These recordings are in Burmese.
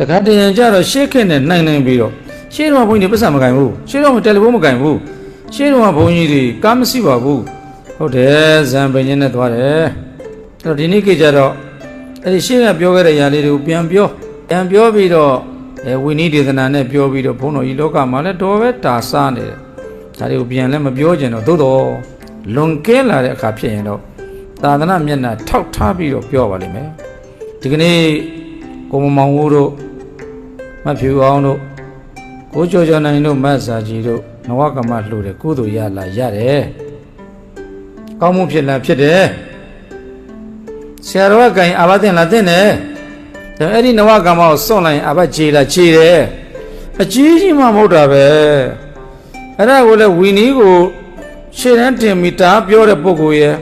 တခါတရံကြတော့ရှေ့ခက်နဲ့နိုင်နိုင်ပြီးတော့ရှေ့တော့ဘုန်းကြီးတွေပတ်စံမကင်ဘူးရှေ့တော့တယ်လီဖုန်းမကင်ဘူးရှေ့တော့ဘုန်းကြီးတွေကားမရှိပါဘူးဟုတ်တယ်ဇံပင်ချင်းနဲ့သွားတယ်အဲ့တော့ဒီနေ့ခေတ်ကျတော့အဲ့ဒီရှေ့ကပြောခဲ့တဲ့ຢာလေးတွေကိုပြန်ပြောပြန်ပြောပြီးတော့အဲဝိနည်းဒေသနာနဲ့ပြောပြီးတော့ဘုန်းတော်ကြီးလောကမှာလည်းတော်ပဲတာစားနေတယ်ဒါတွေကိုပြန်လည်းမပြောကြတော့သို့တော့လွန်ကဲလာတဲ့အခါဖြစ်ရင်တော့သာသနာမျက်နှာထောက်ထားပြီးတော့ပြောပါလိမ့်မယ်ဒီကနေ့ကိုမမောင်ဦးတို့ မဖြူအောင်တို့ကိုကျော်ကျော်နိုင်တို့မတ်စာကြီးတို့နဝကမလှူတယ်ကုသိုလ်ရလာရတယ်ကောင်းမှုဖြစ်လာဖြစ်တယ်ဆရာတော်ကကင်အာဘတင်လာတင်တယ်ဒါအဲ့ဒီနဝကမကိုစွန့်လိုက်ရင်အာဘခြေလာခြေတယ်အကြီးကြီးမှမဟုတ်တာပဲအဲ့ဒါကိုလည်းဝီနီးကိုရှေ့တန်းတင်မီတာပြောတဲ့ပုဂ္ဂိုလ်ရဲ့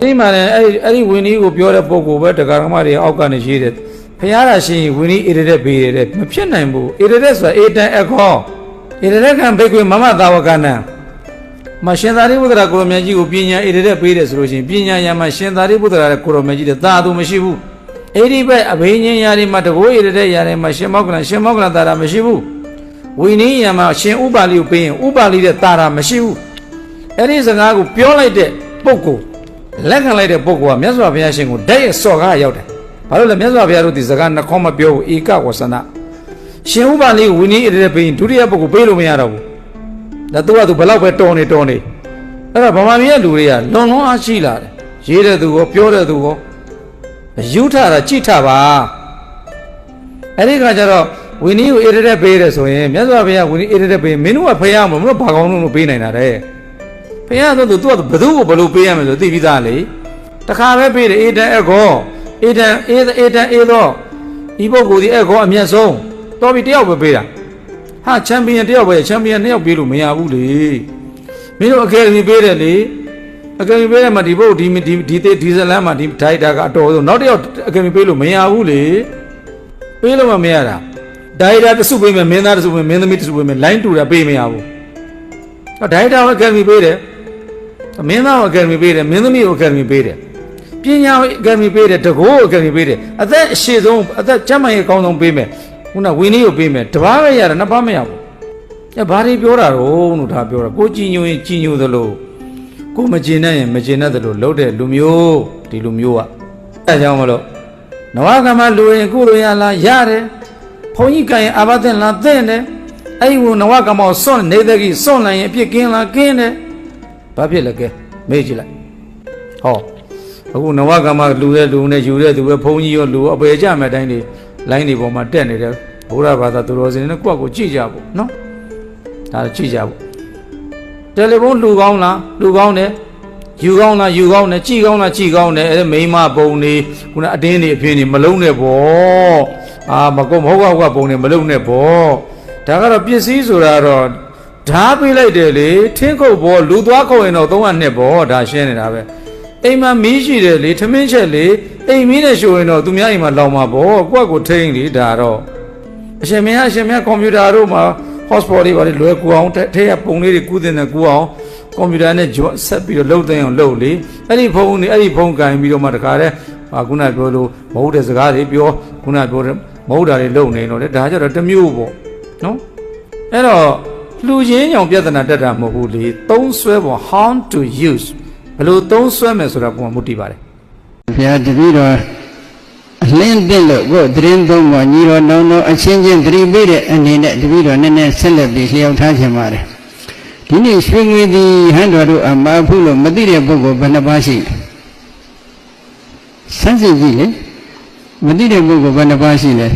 ဒီမှာလည်းအဲ့ဒီအဲ့ဒီဝီနီးကိုပြောတဲ့ပုဂ္ဂိုလ်ပဲတရားဓမ္မတွေအောက်ကနေရေးတယ် ဖះရရှိရင်ဝီနီးအေရတဲ့ဘေးရတဲ့မဖြစ်နိုင်ဘူးအေရတဲ့ဆိုတာအေတန်အခေါ်အေရတဲ့ကံဘိကွေမမသာဝကနံမရှင်သာရိပုတ္တရာကိုရမကြီးကိုပညာအေရတဲ့ပေးတယ်ဆိုလို့ရှိရင်ပညာရမှာရှင်သာရိပုတ္တရာရဲ့ကိုရမကြီးတဲ့သာသူမရှိဘူးအဲ့ဒီဘက်အဘိညာဉ်ရာတွေမှာတကိုးအေရတဲ့ရာတွေမှာရှင်မောက္ကလရှင်မောက္ကလသာရမရှိဘူးဝိနည်းရမှာရှင်ဥပါလိကိုပေးရင်ဥပါလိတဲ့သာရမရှိဘူးအဲ့ဒီစကားကိုပြောလိုက်တဲ့ပုဂ္ဂိုလ်လက်ခံလိုက်တဲ့ပုဂ္ဂိုလ်ကမြတ်စွာဘုရားရှင်ကိုဓာတ်ရဲ့စော်ကားရောက်တယ်။ ဘာလို့လဲမြတ်စွာဘုရားတို့ဒီစကားနှခေါမပြောဘူးဧကဝဆနာရှင်ဥပါလိကိုဝိနည်းရတဲ့ဘိရင်ဒုတိယပုဂ္ဂိုလ်ပေးလို့မရတော့ဘူး။ဒါသူကသူဘလောက်ပဲတော်နေတော်နေအဲ့ဒါဗမာပြည်ရဲ့လူတွေကလွန်လွန်အားရှိလာတယ်။ရေးတဲ့သူရောပြောတဲ့သူရောယူထတာကြိထပါအဲ့ဒီခါကျတော့ဝိနည်းကိုအေရတဲ့ပေးတယ်ဆိုရင်မြတ်စွာဘုရားဝိနည်းအေရတဲ့ပေးမင်းတို့ကဖယားမလို့မင်းတို့ဘာကောင်းလို့ပေးနိုင်တာတဲ့ဖယားဆိုသူကဘသူ့ကိုဘယ်လိုပေးရမလဲဆိုသိပြီးသားလေတခါပဲပေးတယ်အေတန်အကော အေတန်အေအေတန်အေတော့ဒီပုဂ္ဂိုလ်ဒီအကောအမျက်ဆုံးတော်ပြီတယောက်ပဲပေးတာဟာချန်ပီယံတယောက်ပဲချန်ပီယံနှစ်ယောက်ပေးလို့မရဘူးလေမင်းတို့အကယ်ဒမီပေးတယ်လေအကယ်ဒမီပေးတယ်မှာဒီဘုတ်ဒီဒီဒီဒီဇလန်မှာဒီဒိုက်တာကအတော်ဆုံးနောက်တစ်ယောက်အကယ်ဒမီပေးလို့မရဘူးလေပေးလို့မမရတာဒါရိုက်တာတစုပေးမယ်မင်းသားတစုပေးမယ်မင်းသမီးတစုပေးမယ်လိုင်းတူတာပေးမရဘူးဒါရိုက်တာကအကယ်ဒမီပေးတယ်မင်းသားကအကယ်ဒမီပေးတယ်မင်းသမီးကအကယ်ဒမီပေးတယ် ပညာအကယ်ဒမီပေးတယ်တကိုးအကယ်ဒမီပေးတယ်အသက်အရှိဆုံးအသက်ကျန်းမာရေးအကောင်းဆုံးပေးမယ်ခုနဝင်းလေးကိုပေးမယ်တပားပဲရတယ်နှစ်ပါးမရဘူးအဲဘာတွေပြောတာတော့လို့ဒါပြောတာကိုကြည်ညိုရင်ကြည်ညိုသလိုကိုမကျင်နဲ့ရင်မကျင်တဲ့သလိုလှုပ်တဲ့လူမျိုးဒီလူမျိုးကအဲဒါကြောင့်မလို့နဝကမလူရင်ကုလိုရလားရတယ်ဘုန်းကြီးကရင်အာဘသင်လားသင်တယ်အဲ့ဒီနဝကမောစွန့်နေတဲ့ကြီးစွန့်လိုက်ရင်အပြစ်ကင်းလားကင်းတယ်ဘာဖြစ်လဲကဲမေးကြည့်လိုက်ဟော အခုနဝကမလူတဲ့လူနဲ့ယူတဲ့သူပဲဘုန်းကြီးရောလူအပေကြမဲ့တိုင်းတွေလိုင်းတွေပေါ်မှာတက်နေတယ်ဘုရားဘာသာသူတော်စင်နဲ့ကိုယ့်ကိုကြည့်ကြဖို့နော်ဒါကြည့်ကြဖို့တယ်လီဖုန်းလူကောင်းလားလူကောင်းတယ်ယူကောင်းလားယူကောင်းတယ်ကြည်ကောင်းလားကြည်ကောင်းတယ်အဲမိန်းမပုံနေခုနအတင်းနေအဖြစ်နေမလုံးနဲ့ပေါ့အာမကုတ်မဟုတ်ကောက်ကပုံနေမလုံးနဲ့ပေါ့ဒါကတော့ပစ္စည်းဆိုတာတော့ဓာပေးလိုက်တယ်လေထင်းခုတ်ဘောလူသွားခုတ်ရင်တော့300နှစ်ပေါ့ဒါရှင်းနေတာပဲ အိမ်မှာမီးရှိတယ်လေထမင်းချက်လေအိမ်မီးနဲ့ရှို့ရင်တော့သူများအိမ်မှာလောင်မှာပေါ့ကိုယ့်ကိုထိန်းလေဒါတော့အရှင်မင်းအရှင်မင်းကွန်ပျူတာတို့မှာ hotspot တွေပါလေလွယ်ကူအောင်ထဲကပုံလေးတွေကူးတင်တယ်ကူအောင်ကွန်ပျူတာနဲ့ဆက်ပြီးတော့လှုပ်သိမ်းအောင်လှုပ်လေအဲ့ဒီဖုန်းနေအဲ့ဒီဖုန်းကင်ပြီးတော့မှတခါတည်းဟာခုနပြောလို့မဟုတ်တဲ့စကားတွေပြောခုနပြောတဲ့မဟုတ်တာတွေလှုပ်နေတော့လေဒါကြတော့တစ်မျိုးပေါ့နော်အဲ့တော့လှူချင်းကြောင့်ပြဿနာတက်တာမဟုတ်ဘူးလေသုံးဆွဲပေါ် how to use ဘယ်လိုသုံးဆွဲမယ်ဆိုတာပုံမှန်မူတည်ပါတယ်ဘုရားတပည့်တော်အလင်းတက်လို့ကိုယ်သတင်းသုံးပေါ်ညီတော်နောင်တော်အချင်းချင်းသတိပေးတဲ့အနေနဲ့တပည့်တော်နည်းနည်းဆက်လက်ပြီးလျှောက်ထားခြင်းပါတယ်ဒီနေ့ရွှေငွေသည်ဟန်တော်တို့အမှားဖုလို့မသိတဲ့ပုဂ္ဂိုလ်ဘယ်နှပါးရှိလဲစမ်းစစ်ကြည့်လေမသိတဲ့ပုဂ္ဂိုလ်ဘယ်နှပါးရှိလဲ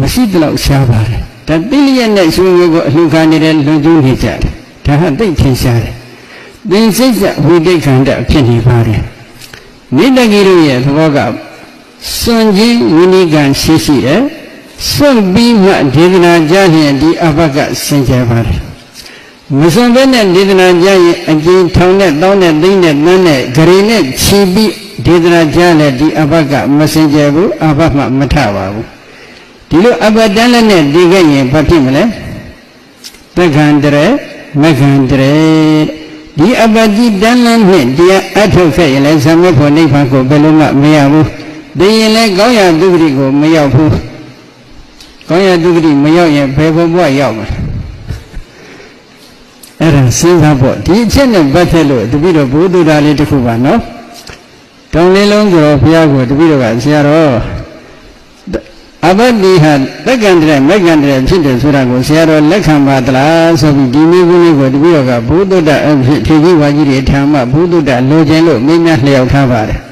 မရှိတလောက်ရှားပါတယ်ဒါတိလျက်နဲ့ရွှေငွေကိုအလှခံနေတဲ့လွန်ကျူးနေကြတယ်ဒါဟာသိထင်ရှားတယ် သင်စိတ်ကဝိတိတ်ခန္ဓာဖြစ်နေပါတယ်နိတဂီတို့ရဲ့သဘောကစွန့်ခြင်းဝိနိကံရှိရှိတယ်စွန့်ပြီးမှဒေသနာကြားရင်ဒီအဘကစင်ကြယ်ပါတယ်မစွန့်ဘဲနဲ့ဒေသနာကြားရင်အကျဉ်ထောင်နဲ့တောင်းနဲ့သိမ့်နဲ့တန်းနဲ့ဂရေနဲ့ခြီးပြီးဒေသနာကြားလဲဒီအဘကမစင်ကြယ်ဘူးအဘမှမထပါဘူးဒီလိုအဘတန်းလည်းနဲ့ဒီခဲ့ရင်ဘာဖြစ်မလဲသက္ခံတရမက္ခံတရ ဒီအပတိတန်လန်းနဲ့တရားအထုတ်ခဲ့ရင်လည်းသမဖို့နိဗ္ဗာန်ကိုဘယ်လိုမှမရဘူး။သိရင်လည်းကောင်းရာဒုက္ခကိုမရောက်ဘူး။ကောင်းရတုဂတိမရောက်ရင်ဘယ်ဘုံဘဝရောက်မလဲအဲ့ဒါစဉ်းစားဖို့ဒီအချက်နဲ့ပတ်သက်လို့တပည့်တော်ဘုဒ္ဓဓာလေးတစ်ခုပါနော်တောင်းလေးလုံးဆိုတော့ဘုရားကိုတပည့်တော်ကဆရာတော် အဘတိဟာတက္ကံတရမက္ကံတရဖြစ်တယ်ဆိုတာကိုဆရာတော်လက်ခံပါသလားဆိုပြီးဒီမိကုလေးကိုတပည့်တော်ကဘုဒ္ဓဓာအဖြစ်ထေကြီးဝါကြီးတွေထာမဘုဒ္ဓဓာလိုချင်လို့မိမလျှောက်ထားပါတယ်